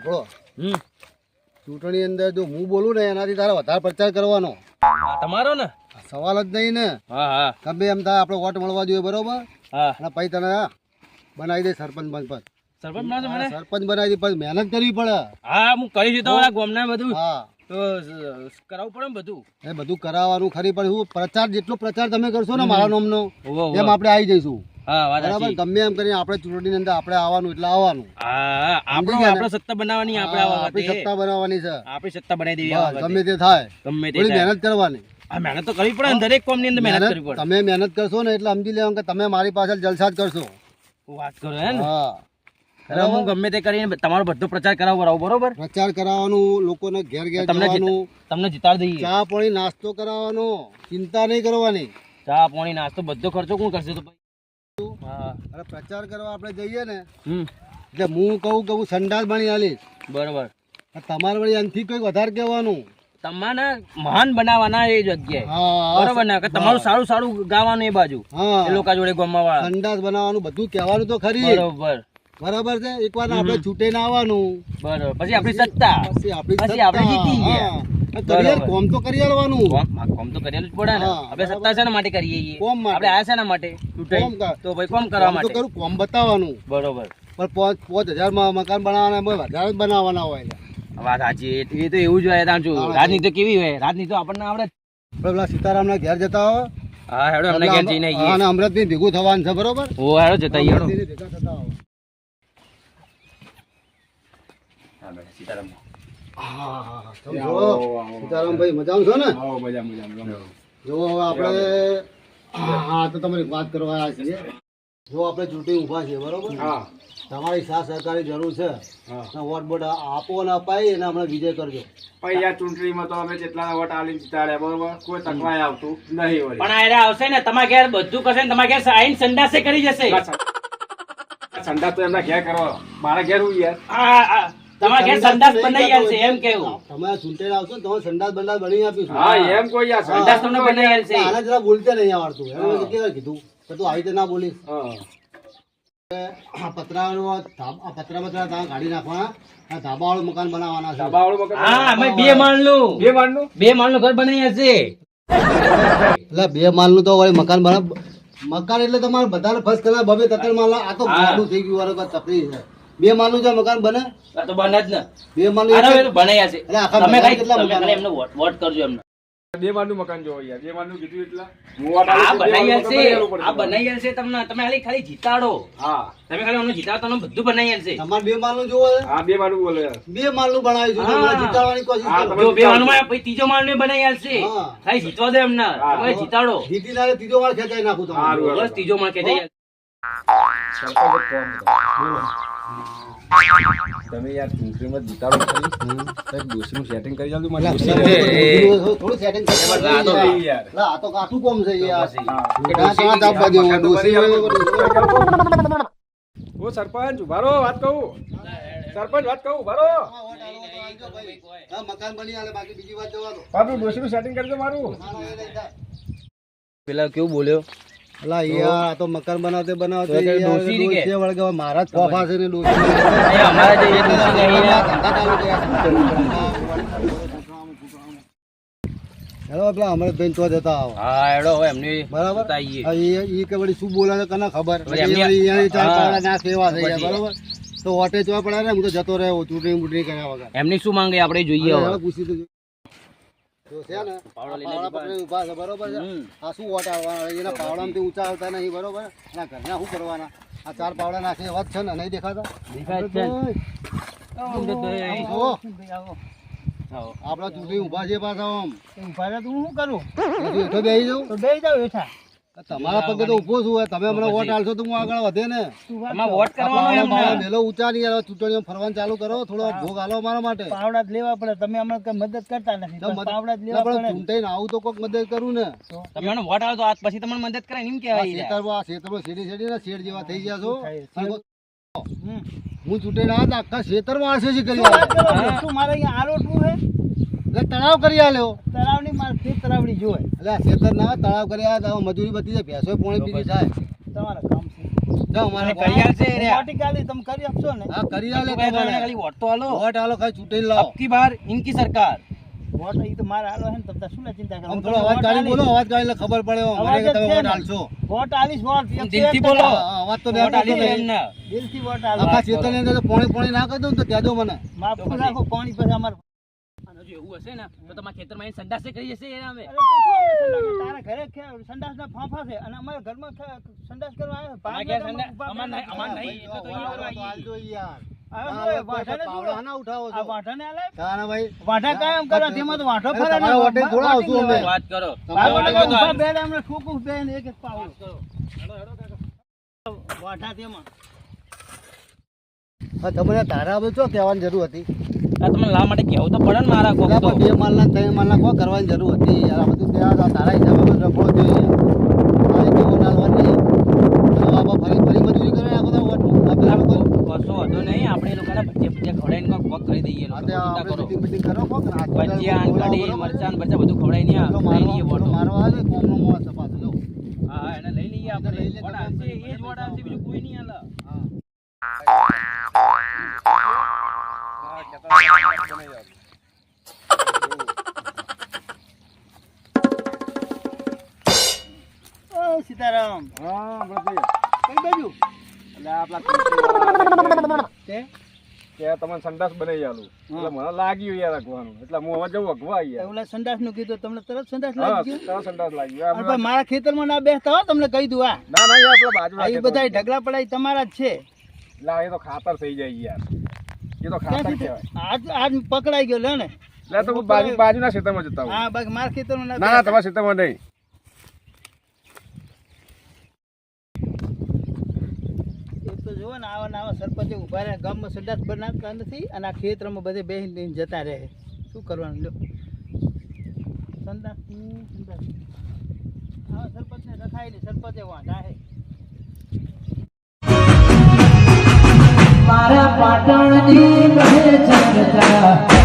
હોભળો હમ. ચૂંટણી અંદર જો હું બોલું ને એનાથી તારે વધારે પ્રચાર કરવાનો. તમારો ને? સવાલ જ નહીં ને. હા હા. એમ થાય આપણે વોટ મળવા જોઈએ બરોબર? હા. અને પછી તને બનાવી દે સરપંચ બંધ સરપંચ મને. સરપંચ બનાવી દે પછી મહેનત કરવી પડે. હા હું કરી દીધો ગામના બધું. હા. તો કરાવવું પડે બધું. એ બધું કરાવવાનું ખરી પણ હું પ્રચાર જેટલો પ્રચાર તમે કરશો ને મારા નામનો. એમ આપણે આવી જઈશું. બરાબર? ગમે એમ કરીને આપણે ચૂંટણીની અંદર આપણે આવવાનું એટલે આવવાનું. આપણો? આપણો સત્તા બનાવવાની આપણે આપણી સત્તા બનાવવાની છે. આપણી સત્તા બનાવી દેવી ગમે તે થાય. ગમે તે મહેનત કરવાની. મહેનત તો કરવી પડે ને દરેક કામની અંદર મહેનત કરવી પડે. તમે મહેનત કરશો ને એટલે સમજી લેવાનું કે તમે મારી પાછળ જલસા જ કરશો. વાત કરો હે. હા ગમે તે કરીને તમારો બધો પ્રચાર કરાવવા બરાબર બરોબર? પ્રચાર કરાવવાનું લોકોને ઘેર ઘેર તમને તમને જીતાડી દઈએ. ચા પાણી નાસ્તો કરાવવાનો. ચિંતા નહીં કરવાની. ચા પાણી નાસ્તો બધો ખર્ચો કોણ કરશે? તો અને પ્રચાર કરવા આપણે જઈએ ને એટલે હું કહું કે હું સંડાસ બની આલીશ. બરોબર. તમારે વળી એનાથી કંઈક વધારે કહેવાનું. તમારે મહાન બનાવવાના એ જગ્યાએ બરોબર ને? તમારું સારું સારું ગાવાનું એ બાજુ. એ લોકો જોડે ગમવા સંડાસ બનાવવાનું બધું કહેવાનું તો ખરી. બરોબર. બરાબર છે? એકવાર આપણે છૂટે ના આવવાનું. બરોબર. પછી આપણી સત્તા. પછી આપણી પછી આપણે સત્તા. જીતી ગયા. હા. કરિયર કોમ તો કરી આલવાનું. કોમ તો કરેલું જ પડે ને. આપણે સત્તા શેના માટે કરીએ છીએ? કોમ આપણે આયા શેના માટે? ચૂંટાઈ કોમ કર. તો ભાઈ કોમ કરવા માટે. કરું કોમ બતાવવાનું. બરોબર. પણ પાંચ પાંચ હજારમાં મકાન બનાવવાના વધારે બનાવવાના હોય. વાત સાચી. એ એ તો એવું જ હોય તાણ શું? રાજનીતિ તો કેવી હોય? રાજની તો આપણને આવડે સીતારામ ના ઘેર જતા હો. હા હેડો અમને ઘેર જઈને આવીએ. અને અમૃતની ભેગું થવાનું છે બરોબર? ઓ હેડો જતા હેડો. સીતારામ? સીતારામભાઈ મજામાં છો ને? જો હવે આપણે હા તો તમારી વાત કરવા આવ્યા છીએ. જો આપણે ચૂંટણી ઊભા છીએ બરોબર? તમારી સાથ સહકારની જરૂર છે. વોટ બોટ આપો ને અપાય એને હમણાં વિજય કરજો. પછી આ ચૂંટણીમાં તો અમે જેટલા વોટ આલી જીતાડ્યા બરોબર? કોઈ તકવાય આવતું નહીં પણ આ આવશે ને તમારા ઘેર બધું કરશે ને તમારા ઘેર આઈન સંડાસે કરી જશે. સંડાસ તો એમના ઘેર કરવા મારા ઘેર હું યાર. આ, આ, તમારા ઘેર સંડાસ બનાવી આવશે એમ કેવું? તમે આ આવશો ને તમારે સંડાસ બની આપીશું. હા એમ કોઈ યાર સંડાસ તમને બનાવી આવશે આના જરા બોલતે નહીં આવડતું. એને મેં કીધું? કે તું આવી રીતે ના બોલીશ. હા. પતરાનો આ પતરા બતરા ત્યાં કાઢી નાખવાના. આ ધાબાવાળું મકાન બનાવવાના છે. ધાબાવાળું મકાન હા અમે બે માળનું. બે માળનું? બે માળનું ઘર બનાવી હશે એટલે બે માળનું તો વળી મકાન બના મકાન એટલે તમારે બધાને ફર્સ્ટ કલાક બબે તત્તર માલ આ તો. થઈ ગયું વારે તકલીફ છે. બે માલનું જો મકાન બને આ તો બને જ ને. બે માલનું અરે બનાયા છે. બનાવી તમે મકાન ખાલી કેટલા મકાન? એમને વોટ વોટ કરજો એમને. બે માળનું મકાન જોવો યાર બે માળનું કીધું એટલા. હું વોટ આ છું, બે બનાવી માળનું બનાવી આ બનાવી હશે તમને તમે ખાલી ખાલી જીતાડો. હા. તમે ખાલી અમને જીતાડો તમને બધું બનાવી હશે તમારે બે માલનું જોવો છે? હા બે માળનું બોલે. બે માલનું બનાવીશું હા. તમને જીતાડવાની કોશિશ હા, કરો. તમે- જો બે પછી ત્રીજો માલ ને બનાવી હશે ખાલી જીતવા દે એમને. તમે જીતાડો. જીતી ના ત્રીજો માળ ખેંચાઈ નાખું તમારું. બસ ત્રીજો માળ ખેંચાઈ તમે યાર ચૂંટણીમાં જીતાડો ખરી ડોશીનું સેટિંગ કરી આલજો મને થોડું સેટિંગ યાર. આ તો કાઠું કોમ છે યાર. ઓ સરપંચ ઉભારો વાત કહું. સરપંચ વાત કહું ઉભારો મકાન બની આલે બાકી બીજી વાત જવા દો બાપુ સેટિંગ કરજો મારું પેલા કેવું બોલ્યો? અલા યાર આ તો મકાન બનાવતે બનાવતે તો કે યાર ડોશી ની કે? ડોશી વળગે હવે મારા જ ફોફા છે ને ડોશી. અમારા જઈએ ડોશી ને અહીંયા. ધંધા ચાલુ કર્યા છે. હેલો પેલા અમરતભાઈ તો જતા આવો. હા હેડો હવે એમની બરાબર? એ કે વળી શું બોલે કને ખબર? ના સેવા થઈ જાય બરાબર? તો ઓટે ચોવા પડે ને હું તો જતો રહ્યો ચૂંટણી બૂટણી કર્યા વગર. એમની શું માંગે આપણે જોઈએ પૂછી તો જો. જો છે ને પાવડા પકડીને ઊભા છે બરોબર છે? આ શું ઓટ આવવાના એના પાવડામાંથી ઊંચા આવતા નહીં બરોબર? એના ઘરના શું કરવાના? આ ચાર પાવડા નાખે એવા જ છે ને નહીં દેખાતા. આપણા ચૂંટણી ઊભા છે પાછા આમ. હું કરું? એથી હેઠો બેસી જાઉં? તો બે જાવ હેઠા તમારા પગે તો ઊભો છું તમે હમણાં વોટ આલશો તો હું આગળ વધે ને. વોટ કરવાનો ઊંચા નહીં ચૂંટણીઓ ફરવાનું ચાલુ કરો થોડો ભોગ આલો મારા માટે. પાવડા જ લેવા પડે તમે અમને કઈ મદદ કરતા નથી પાવડા જ લેવા પડે. ચૂંટાઈને આવું તો કોઈક મદદ કરું ને. તમે મને વોટ આવે તો આજ પછી તમને મદદ કરે એમ આ કહેવાય આ શેરી શેરી ને શેડ જેવા થઈ ગયા છો. હું ચૂંટાઈને આવ્યા આખા આખા ખેતરમાં આરસીસી કરી. શું મારે અહીંયા આરોટવું છે? એટલે તળાવ કરી આલ્યો. તળાવની મારે ફી તળાવડી જોય એટલે ખેતર ના તળાવ કરી આવ્યા તો મજૂરી બધી છે ભેંસો પોણી પીધી થાય તમારા કામ છે. અમારે તમે કરી આલશે રે. મોટી તમે કરી આપશો ને? હા કરી આલે ભાઈ, તમારે. ખાલી વોટ તો આલો. વોટ આલો ખાલી ચૂંટીને લાવો. અબકી બાર ઇનકી સરકાર. વોટ ઈ તો મારે આલો હે ને તમે શું લે ચિંતા કરો? થોડો અવાજ કાઢી બોલો અવાજ કાઢીને ખબર પડે એમ. કે તમે વોટ. આલશો. વોટ આલીશ વોટ દિલથી બોલો. અવાજ તો વોટ આલી આવતો દે દિલથી વોટ આલો. આખા ક્ષેત્રની અંદર તો પોણી પોણી ના કરી દઉં તો કહેજો મને. માફ રાખો પાણી પછી અમારે એવું હશે ને તો તમારા ખેતરમાં આવીને સંડાસે કરી જશે એને અમે અરે તું શું આવે સંડાસ? તારા ઘરે ખે- સંડાસના ફાંફા છે અને અમારા ઘરમાં સંડાસ કરવા આવ્યો. અમારા ઘેર સંડાસ- અમાર નહીં- એટલે તો કરવા આલજો યાર. હવે હા, જો વાંઢાને શું પાવડા ના ઉઠાવો આ છો. વાંઢાને આલે? કાના ભાઈ વાંઢા કાયમ કરે તેમાં તો વાંઢો અરે ફરે ને તમારા વોટે થોડા આવશું અમે. વોટિંગ વાત કરો તમારા લેવાય. વોટે ઊભા બેઠા એમને ઠોકું બે ને એક એક પાવડો. વાંઢા તેમાં હા, તમને તારા હવે શું કહેવાની જરૂર હતી આ તમને લાવવા માટે કેવું તો પડે ને મારા કોક તો. બે માલના ના ત્રણ માલના કોઈ કરવાની જરૂર હતી. યાર આ બધું ત્યાં આ તારા હિસાબે બધું રખડો જોઈએ. આ નહીં. હવે આપણે ફરી ફરી મજૂરી કરે વોટ. આ પેલા લોકો કશો વાંધો નહીં. આપણે લોકોને ભજીયા ભજીયા ખવડાવીને કોક કોક કરી દઈએ. આ ચિંતા કરો. કોક ને. ભજીયા ને કઢી? મરચાં ને બધું ખવડાવીને લઈ લઈએ વોટો. મારવા આવે કોમનો મોહ છે પાછો જો. હા એને લઈ લઈએ આપણે. વોટ આવશે, એ જ વોટ આવશે, બીજું કોઈ નહીં આલા હા. સીતારામ. હા કઈ બાજુ એટલે આપણા ખેતીવાળા તે કે તમને સંડાસ બનાવી આલું. એટલે મને લાગ્યું યાર અગવાનું. એટલે હું હવે જવું અગવા યાર. ઓલા સંડાસનું કીધું તમને તરત સંડાસ લાગી ગયું? સંડાસ અને મારા ખેતરમાં ના બેસતા હો તમને કહી દઉં આ. ના ના યાર આપણા બાજુ આ બધા ઢગલા પડાય તમારા જ છે. લા એ તો ખાતર થઈ જાય યાર. એ તો ખાતર કહેવાય. આજ આજ પકડાઈ ગયો લે ને. એટલે તો બાજુ બાજુના ખેતરમાં જતા હું હા બાકી મારા ખેતરમાં ના ના ના તમારા ખેતરમાં નહીં. એક તો જુઓ ને આવા આવા સરપંચે ઊભા રહે ગામમાં સંડાસ બનાવતા નથી અને આ ખેતરમાં બધે બેહીને બેહીને જતા રહે. શું કરવાનું લો સંડાસ આવા સરપંચને રખાય નહીં સરપંચે વાંધા હે. મારા પાટણની કહે ચર્ચા